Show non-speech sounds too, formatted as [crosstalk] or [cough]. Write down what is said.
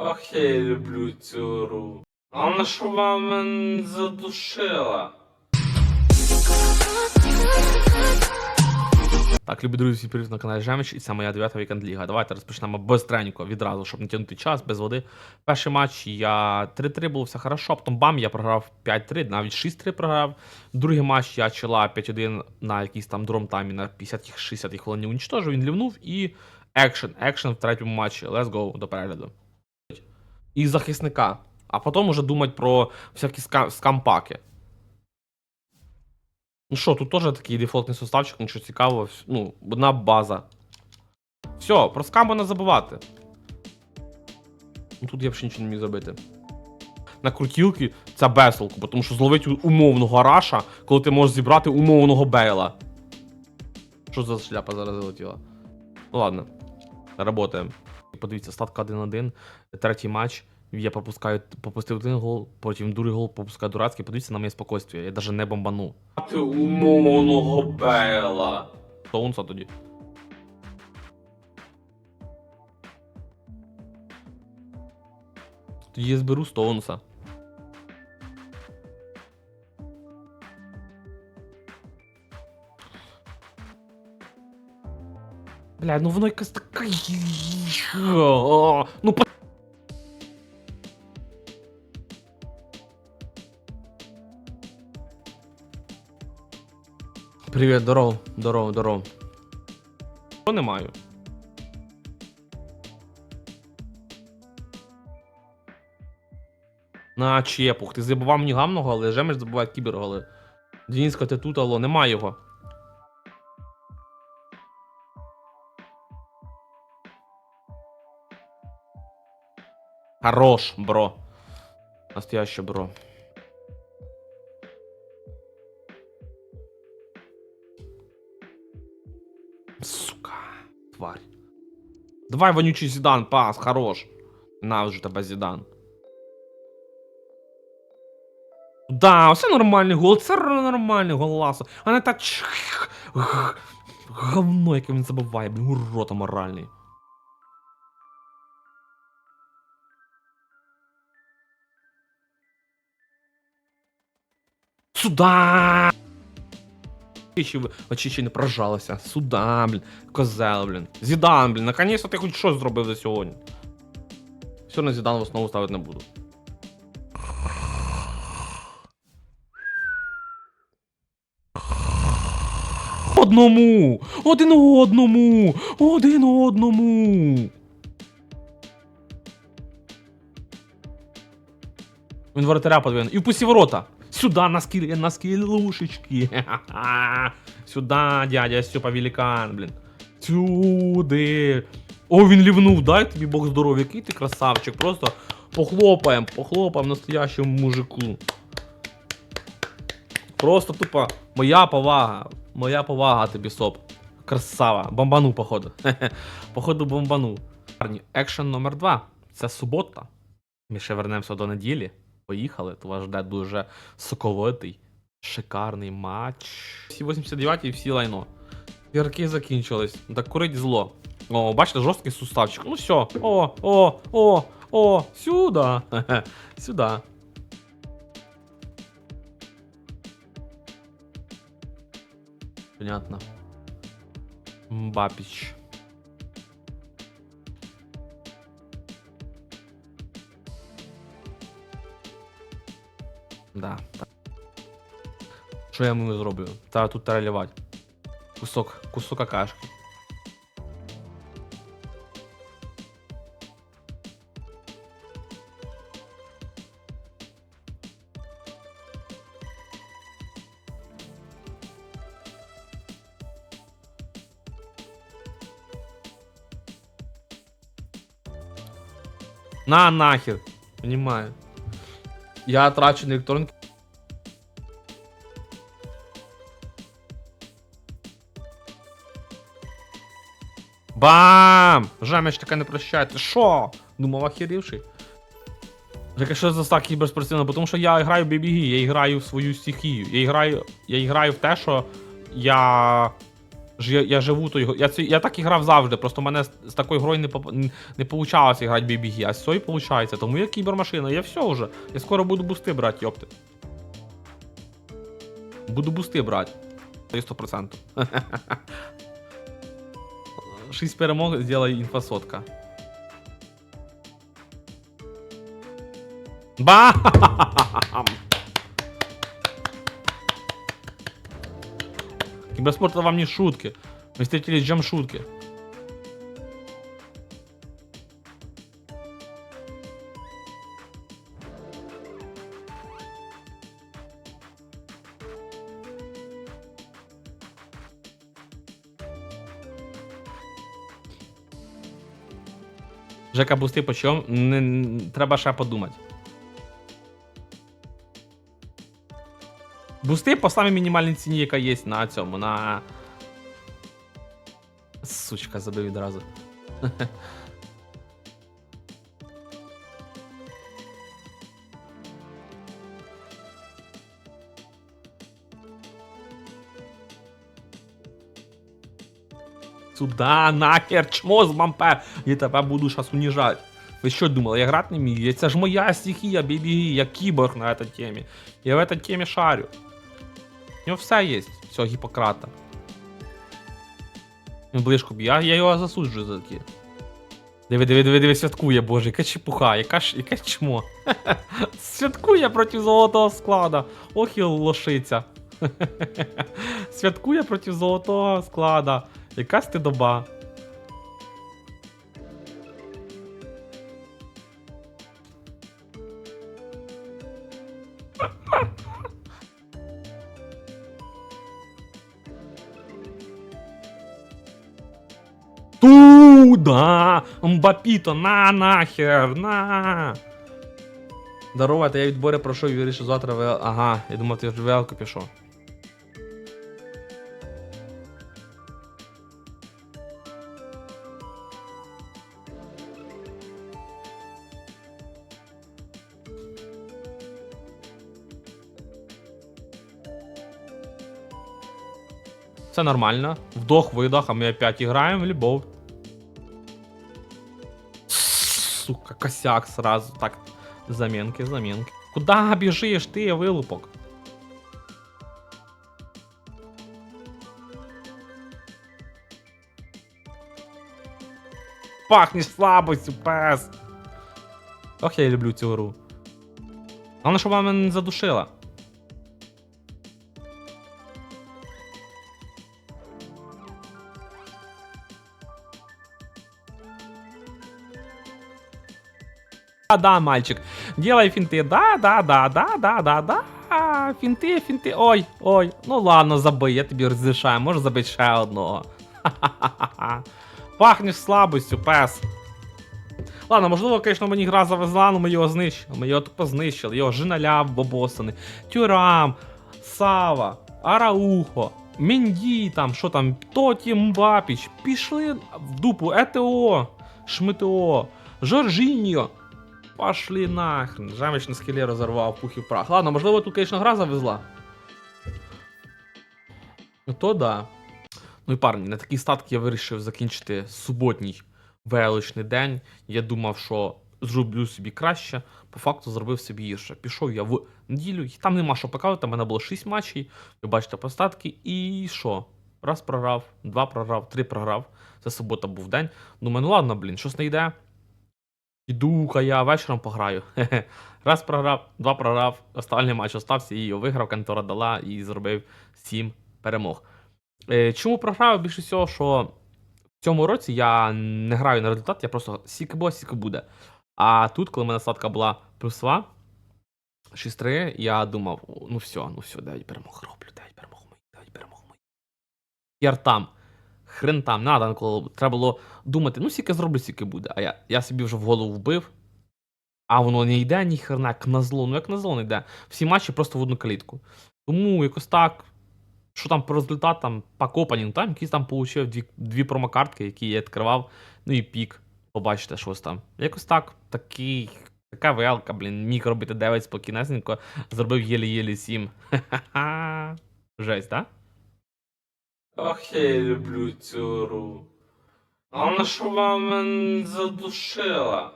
Ох, я люблю цю гру. Вона що вам задушила? Так, любі друзі, всі привіт на каналі Жемич, і це моя 9 вікенд ліга. Давайте розпочнемо безстренько відразу, щоб не тягнути час, без води. Перший матч я 3-3 було все хорошо, потім бам, я програв 5-3, навіть 6-3 програв. Другий матч я чела 5-1 на якийсь там дромтаймі на 50-60 хвилині унічтожив, він лівнув і екшен, екшен в третьому матчі. Let's go до перегляду. І захисника. А потім уже думати про всякі скампаки. Ну що, тут теж такий дефолтний составчик, нічого цікавого. Ну, одна база. Все, про скам можна забувати. Ну тут я взагалі нічого не міг зробити. На крутілки це безлку, тому що зловить умовного раша, коли ти можеш зібрати умовного бейла. Що за шляпа зараз залетіла? Ну ладно, работаємо. Подивіться, статка 1-1, третій матч. Я пропускаю, пропустив один гол, потім другий гол пропускаю дурацький. Подивіться на моє спокійствие, я навіть не бомбану. Ти умовного Бейла. Стоунса тоді. Тоді я зберу Стоунса. Бля, ну воно якась така. Ну по... Привіт, здоров, здоров, здоров. Що не маю? На чепух. Ти забував мені гамного, але Жемеш забуває кіберголи. Дініска, ти тут, алло, немає його. Хорош, бро. Настояще бро. Сука, тварь. Давай, вонючий Зідан, пас, хорош. Ненавиджу тебе, Зідан. Да, все нормальний гол, це нормальний голасо. А не так. чх- г- Говно, яке він забуває, блін, урота моральний. Сюда! Ще ще не прожалося. Сюда, блін. Козел, блін. Зідан, блін. Наконець-то ти хоч щось зробив за сьогодні. Все на Зідан в основу ставити не буду. Одному! Один одному! Один одному! Він воротаря подвинув. І впусті ворота. Сюда на скіль, на скілушечки. [laughs] Сюда, дядя Степа великан, блін. Сюди. О, він лівнув, дай тобі Бог здоров'я, який ти красавчик. Просто похлопаємо, похлопаємо настоящему мужику. Просто тупо моя повага. Моя повага тобі, соп. Красава. Бомбану, походу. [laughs] Походу, бомбану. Екшен номер 2 Це субота. Ми ще вернемося до неділі. Поїхали, то вас жде дуже соковитий, шикарний матч. Всі 89 і всі лайно. Ярки закінчились. Так курить зло. О, бачите, жорсткий суставчик. Ну все. О, о, о, о. Хе-хе. [laughs] Сюди. Понятно. Мбапіч. Да. так. Що я йому зроблю? Та тут треба лівати. Кусок, кусок какашки. На нахер. Понимаю. Я трачу на електронки. Бам! Жаміч таке не прощає. Ти що? Думав, охерівший. Так а що за так кіберспортивно? Тому що я граю в BBG, я граю в свою стихію. Я граю, я граю в те, що я Ж я, я живу той. Я, я так і грав завжди, просто мене з, з такої грою не, не, получалося грати BBG, а з цієї виходить. Тому я кібермашина, я все вже. Я скоро буду бусти брати, йопти. Буду бусти брати. Це 100%. 6 перемог зробила інфосотка. Бам! [laughs] Киберспорт это вам не шутки. Мы встретились джем шутки. Жека бусти почем? Не, треба ще подумати. Бусти по самій мінімальній ціні, яка є на цьому, на. Сучка, забив відразу. Сюда, нахер, чмо з бампер. Я тебе буду зараз уніжати. Ви що думали, я грати не вмію? Це ж моя стихія, бібі, я кіборг на этой темі. Я в этой темі шарю. У нього все є, все, Гіппократа. Він ближку б'є, я, я його засуджую за такі. Диви, диви, диви, диви, святкує, боже, яка чепуха, яка ж, яке чмо. [laughs] Святкує проти золотого склада. Ох і лошиця. [laughs] Святкує проти золотого склада. Якась ти стидоба. Туда! Мбапіто, на нахер, на! Здорово, это я від Боря пройшов і вирішив завтра в... Ага, я думав, ти в велку пішов. Все нормально. Вдох, видох, а ми опять играем в любовь. Сука, косяк сразу. Так, заменки, заменки. Куда бежишь ты, вылупок? Пахнешь слабостью, пес. Ох, я люблю цю гру. Головне, щоб вона не задушила. Да, мальчик. Делай финты. Да, да, да, да, да, да, да. Фінти, фінти. Ой, ой. Ну ладно, забий, я тобі розрішаю. Можеш забити ще одного. Ха-ха-ха. [laughs] Пахнеш слабостю, пес. Ладно, можливо, звісно, мені гра завезла, але ми його знищили. Ми його тупо знищили. Його жиналя бобосани, Тюрам, Сава, Араухо, Менді, там, що там, Тоті Мбапіч. Пішли в дупу ЕТО, Шмито, Жоржіньо. Пошли нахрен. Жаміч на скелі розорвав пух і прах. Ладно, можливо, тут, звісно, гра завезла. Ну то да. Ну і парні, на такі статки я вирішив закінчити суботній величний день. Я думав, що зроблю собі краще. По факту зробив собі гірше. Пішов я в неділю, і там нема що показувати, у мене було 6 матчей. Ви бачите по статки. І що? Раз програв, два програв, три програв. Це субота був день. Думаю, ну ладно, блін, щось не йде. Іду-ка я вечором пограю. [laughs] Раз програв, два програв, останній матч остався і виграв, контора дала і зробив 7 перемог. Е, чому програв? Більше всього, що в цьому році я не граю на результат, я просто сіки було, сіки буде. А тут, коли в мене статка була плюсова, 6-3, я думав, ну все, ну все, 9 перемог роблю, 9 перемог мої, 9 перемог мої. Яр там. Хрен там, надо, коли треба було думати, ну сіки зроблю, сіки буде. А я, я собі вже в голову вбив. А воно не йде ні хрена, як на зло. Ну як на зло не йде. Всі матчі просто в одну калітку. Тому якось так. Що там по результатам, по копанню, ну, там якісь там получив дві, дві промокартки, які я відкривав, ну і пік. Побачите, щось там. Якось так, такий, така велка, блін, міг робити 9 спокійнесенько, зробив єлі-єлі 7. Ха-ха-ха. [laughs] Жесть, так? Да? Ох, я люблю цю гру. Що вона мене не задушила.